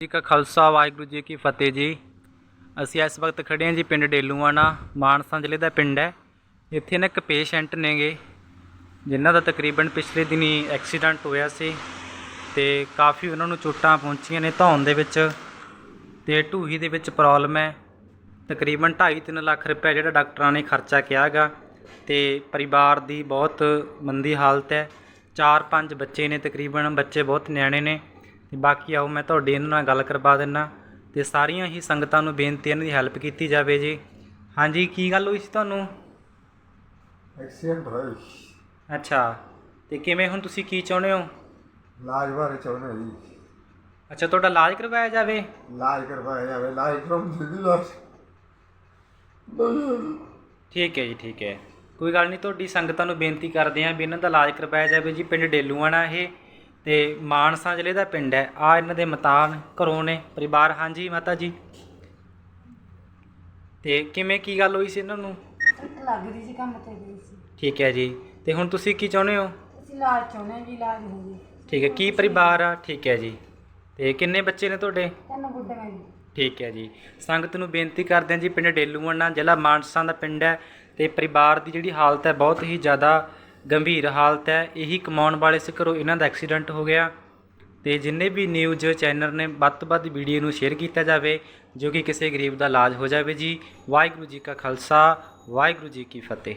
ਜੀ ਕਾ ਖਾਲਸਾ, ਵਾਹਿਗੁਰੂ ਜੀ ਕੀ ਫਤਿਹ ਜੀ। ਅਸੀਂ ਇਸ ਵਕਤ ਖੜੇ ਹਾਂ ਜੀ ਪਿੰਡ ਡੇਲੂਆਣਾ, ਮਾਨਸਾ ਜ਼ਿਲ੍ਹੇ ਦਾ ਪਿੰਡ ਹੈ। ਇੱਥੇ ਨਾ ਇੱਕ ਪੇਸ਼ੈਂਟ ਨੇਗੇ, ਜਿਨ੍ਹਾਂ ਦਾ ਤਕਰੀਬਨ ਪਿਛਲੇ ਦਿਨੀ ਐਕਸੀਡੈਂਟ ਹੋਇਆ ਸੀ ਤੇ ਕਾਫੀ ਉਹਨਾਂ ਨੂੰ ਚੋਟਾਂ ਪਹੁੰਚੀਆਂ ਨੇ ਧੌਣ ਦੇ ਵਿੱਚ ਤੇ ਢੂਹੀ ਦੇ ਵਿੱਚ ਪ੍ਰੋਬਲਮ ਹੈ। ਤਕਰੀਬਨ 2.5-3 ਲੱਖ ਰੁਪਏ ਜਿਹੜਾ ਡਾਕਟਰਾਂ ਨੇ ਖਰਚਾ ਕਿਹਾਗਾ ਤੇ ਪਰਿਵਾਰ ਦੀ ਬਹੁਤ ਮੰਦੀ ਹਾਲਤ ਹੈ। 4-5 ਬੱਚੇ ਨੇ ਤਕਰੀਬਨ, ਬੱਚੇ ਬਹੁਤ ਨਿਆਣੇ ਨੇ। ਤੇ ਬਾਕੀ ਆਓ ਮੈਂ ਤੁਹਾਡੀ ਇਹਨਾਂ ਨਾਲ ਗੱਲ ਕਰਵਾ ਦਿੰਨਾ ਤੇ ਸਾਰੀਆਂ ਹੀ ਸੰਗਤਾਂ ਨੂੰ ਬੇਨਤੀ ਇਹਨਾਂ ਦੀ ਹੈਲਪ ਕੀਤੀ ਜਾਵੇ ਜੀ। ਹਾਂਜੀ ਕੀ ਗੱਲ ਹੋਈ ਸੀ ਤੁਹਾਨੂੰ? ਐਕਸੀਡੈਂਟ ਹੋਇਆ ਜੀ। ਅੱਛਾ ਤੇ ਕਿਵੇਂ ਹੁਣ ਤੁਸੀਂ ਕੀ ਚਾਹੁੰਦੇ ਹੋ? ਇਲਾਜ ਬਾਰੇ ਚਾਹੁੰਦੇ ਹਾਂ ਜੀ। ਅੱਛਾ ਤੁਹਾਡਾ ਇਲਾਜ ਕਰਵਾਇਆ ਜਾਵੇ? ਇਲਾਜ ਕਰਵਾਇਆ ਜਾਵੇ ਇਲਾਜ ਕਰਾਉਣ ਦੀ ਲਾਸ਼ ਠੀਕ ਹੈ ਜੀ ਠੀਕ ਹੈ। ਕੋਈ ਗੱਲ ਨਹੀਂ ਤੁਹਾਡੀ ਸੰਗਤਾਂ ਨੂੰ ਬੇਨਤੀ ਕਰਦੇ ਆਂ ਵੀ ਇਹਨਾਂ ਦਾ ਇਲਾਜ ਕਰਵਾਇਆ ਜਾਵੇ ਜੀ ਪਿੰਡ ਡੇਲੂਆਣਾ ਇਹ। ਤੇ ਮਾਨਸਾ ਜ਼ਿਲ੍ਹੇ ਦਾ ਪਿੰਡ ਹੈ। ਆ ਇਹਨਾਂ ਦੇ ਮਤਾਨ ਘਰੋਂ ਨੇ ਪਰਿਵਾਰ। ਹਾਂਜੀ ਮਾਤਾ ਜੀ। ਤੇ ਕਿਵੇਂ ਕੀ ਗੱਲ ਹੋਈ ਸੀ ਇਹਨਾਂ ਨੂੰ? ਲੱਗ ਰਹੀ ਸੀ ਕੰਮ ਤੇ ਗਈ ਸੀ। ਠੀਕ ਹੈ ਜੀ। ਤੇ ਹੁਣ ਤੁਸੀਂ ਕੀ ਚਾਹੁੰਦੇ ਹੋ? ਅਸੀਂ ਇਲਾਜ ਚਾਹੁੰਦੇ ਹਾਂ ਜੀ ਇਲਾਜ ਹੋ ਜੇ। ਠੀਕ ਹੈ। ਕੀ ਪਰਿਵਾਰ ਆ? ਠੀਕ ਹੈ ਜੀ। ਤੇ ਕਿੰਨੇ ਬੱਚੇ ਨੇ ਤੁਹਾਡੇ? ਤਿੰਨ ਗੁੱਡੀਆਂ ਜੀ। ਠੀਕ ਹੈ ਜੀ। ਸੰਗਤ ਨੂੰ ਬੇਨਤੀ ਕਰਦੇ ਹਾਂ ਜੀ ਪਿੰਡ ਡੇਲੂਆਣਾ ਜ਼ਿਲ੍ਹਾ ਮਾਨਸਾ ਦਾ ਪਿੰਡ ਹੈ ਤੇ ਪਰਿਵਾਰ ਦੀ ਜਿਹੜੀ ਹਾਲਤ ਹੈ ਬਹੁਤ ਹੀ ਜ਼ਿਆਦਾ ਗੰਭੀਰ ਹਾਲਤ ਹੈ। ਇਹੀ ਕਮਾਉਣ ਵਾਲੇ ਸੀ ਘਰੋਂ ਇਹਨਾਂ ਦਾ ਐਕਸੀਡੈਂਟ ਹੋ ਗਿਆ। ਤੇ ਜਿੰਨੇ ਵੀ ਨਿਊਜ਼ ਚੈਨਲ ਨੇ, ਵੱਧ ਤੋਂ ਵੱਧ ਵੀਡੀਓ ਨੂੰ ਸ਼ੇਅਰ ਕੀਤਾ ਜਾਵੇ, ਜੋ ਕਿ ਕਿਸੇ ਗਰੀਬ ਦਾ ਇਲਾਜ ਹੋ ਜਾਵੇ ਜੀ। ਵਾਹਿਗੁਰੂ ਜੀ ਕਾ ਖਾਲਸਾ, ਵਾਹਿਗੁਰੂ ਜੀ ਕੀ ਫਤਿਹ।